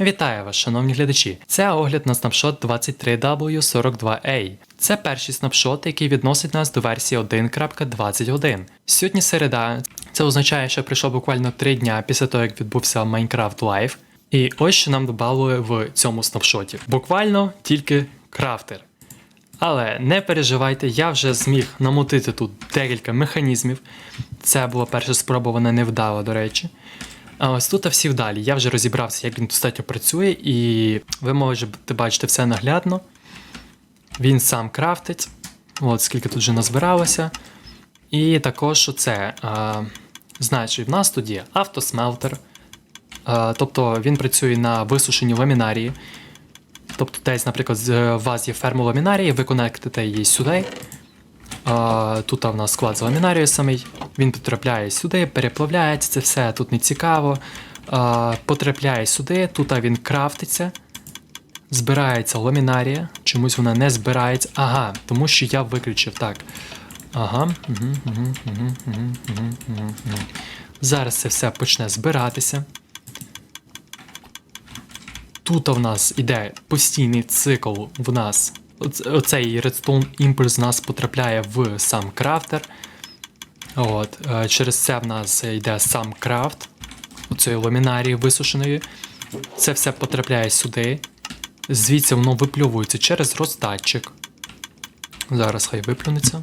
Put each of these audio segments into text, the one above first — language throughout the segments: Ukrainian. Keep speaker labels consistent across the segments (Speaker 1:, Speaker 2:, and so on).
Speaker 1: Вітаю вас, шановні глядачі! Це огляд на снапшот 23W42A. Це перший снапшот, який відносить нас до версії 1.21. Сьогодні середа. Це означає, що пройшло буквально 3 дня після того, як відбувся Minecraft Live. І ось що нам додали в цьому снапшоті. Буквально тільки крафтер. Але не переживайте, я вже зміг намотити тут декілька механізмів. Це була перша спроба, вона не вдала, до речі. А ось тут всі вдалі. Я вже розібрався, як він достатньо працює, і ви можете бачити все наглядно. Він сам крафтить. От скільки тут вже назбиралося. І також оце. А, значить, в нас тут є автосмелтер. А, тобто він працює на висушенні ламінарії. Тобто, десь, наприклад, з- у вас є ферма ламінарії, ви конектите її сюди. А, тут в нас склад з ламінарією самий. Він потрапляє сюди, переплавляється, це все тут не цікаво. А, потрапляє сюди, тут він крафтиться. Збирається ламінарія. Чомусь вона не збирається. Ага, тому що я виключив так. Ага. Зараз це все почне збиратися. Тут в нас іде постійний цикл в нас. Оц- Оцей Redstone Impulse в нас потрапляє в сам крафтер. От, е, через це в нас йде сам крафт оцієї ламінарії висушеної. Це все потрапляє сюди. Звідси воно випльовується через роздатчик. Зараз хай виплюнеться.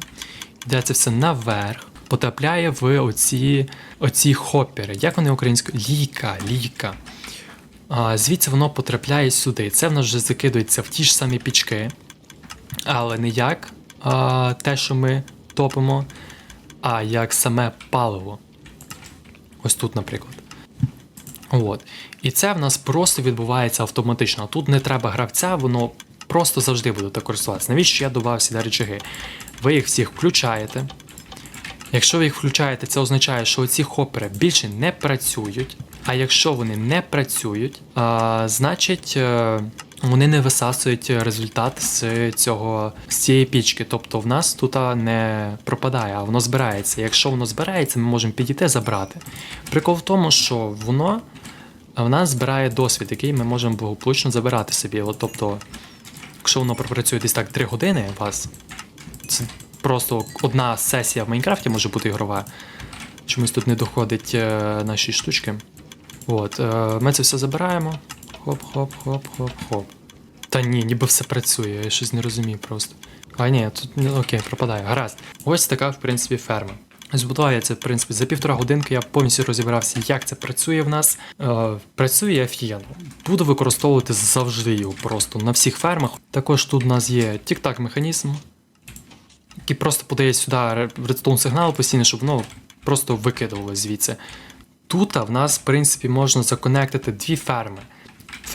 Speaker 1: Йде це все наверх. Потрапляє в оці, оці хоппери. Як вони українською? Лійка, лійка. А, звідси воно потрапляє сюди. Це в нас вже закидується в ті ж самі пічки. Але не як а, те, що ми топимо, а як саме паливо. Ось тут, наприклад. От. І це в нас просто відбувається автоматично. Тут не треба гравця, воно просто завжди буде так користуватися. Навіщо я додав сюди речаги? Ви їх всіх включаєте. Якщо ви їх включаєте, це означає, що ці хопери більше не працюють. А якщо вони не працюють, а, значить е, вони не висасують результат з цього з цієї пічки. Тобто в нас тут не пропадає, а воно збирається. Якщо воно збирається, ми можемо підійти забрати. Прикол в тому, що воно в нас збирає досвід, який ми можемо благополучно забирати собі. От, тобто, якщо воно пропрацює десь так 3 години у вас, це просто одна сесія в Майнкрафті може бути ігрова. Чомусь тут не доходить е, наші штучки. От, е, ми це все забираємо. Хоп, хоп, хоп, хоп, хоп. Та ні, ніби все працює, я щось не розумію просто. А ні, тут окей, пропадає. Гаразд. Ось така, в принципі, ферма. Збудував я це, в принципі, за півтора годинки я повністю розібрався, як це працює в нас. Е, працює офігенно. Буду використовувати завжди його просто на всіх фермах. Також тут у нас є тік-так механізм, який просто подає сюди редстоун сигнал постійно, щоб воно просто викидувало звідси. Тут в нас, в принципі, можна законектити дві ферми.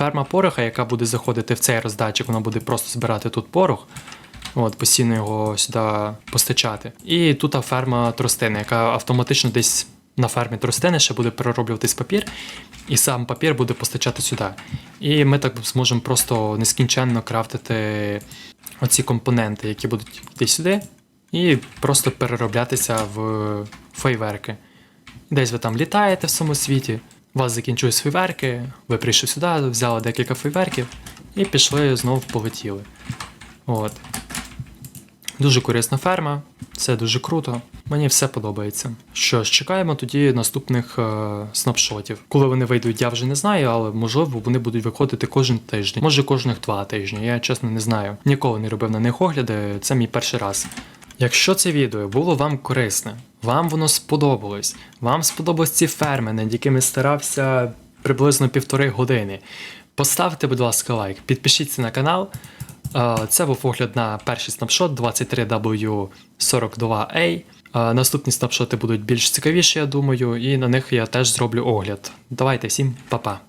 Speaker 1: Ферма пороха, яка буде заходити в цей роздатчик, вона буде просто збирати тут порох, от, постійно його сюди постачати. І тут ферма тростини, яка автоматично десь на фермі тростини ще буде перероблюватись папір, і сам папір буде постачати сюди. І ми так зможемо просто нескінченно крафтити оці компоненти, які будуть йти сюди, і просто перероблятися в фейверки. Десь ви там літаєте в самому світі, вас закінчують фейверки, ви прийшли сюди, взяли декілька фейверків і пішли знову полетіли. От. Дуже корисна ферма, все дуже круто. Мені все подобається. Що ж, чекаємо тоді наступних е, снапшотів. Коли вони вийдуть, я вже не знаю, але можливо вони будуть виходити кожен тиждень, може кожних два тижні. Я чесно не знаю. Ніколи не робив на них огляди, це мій перший раз. Якщо це відео було вам корисне, вам воно сподобалось, вам сподобались ці ферми, над якими старався приблизно півтори години. Поставте, будь ласка, лайк, підпишіться на канал. Е, Це був огляд на перший снапшот 23W42A. Е, Наступні снапшоти будуть більш цікавіші, я думаю, і на них я теж зроблю огляд. Давайте всім па-па!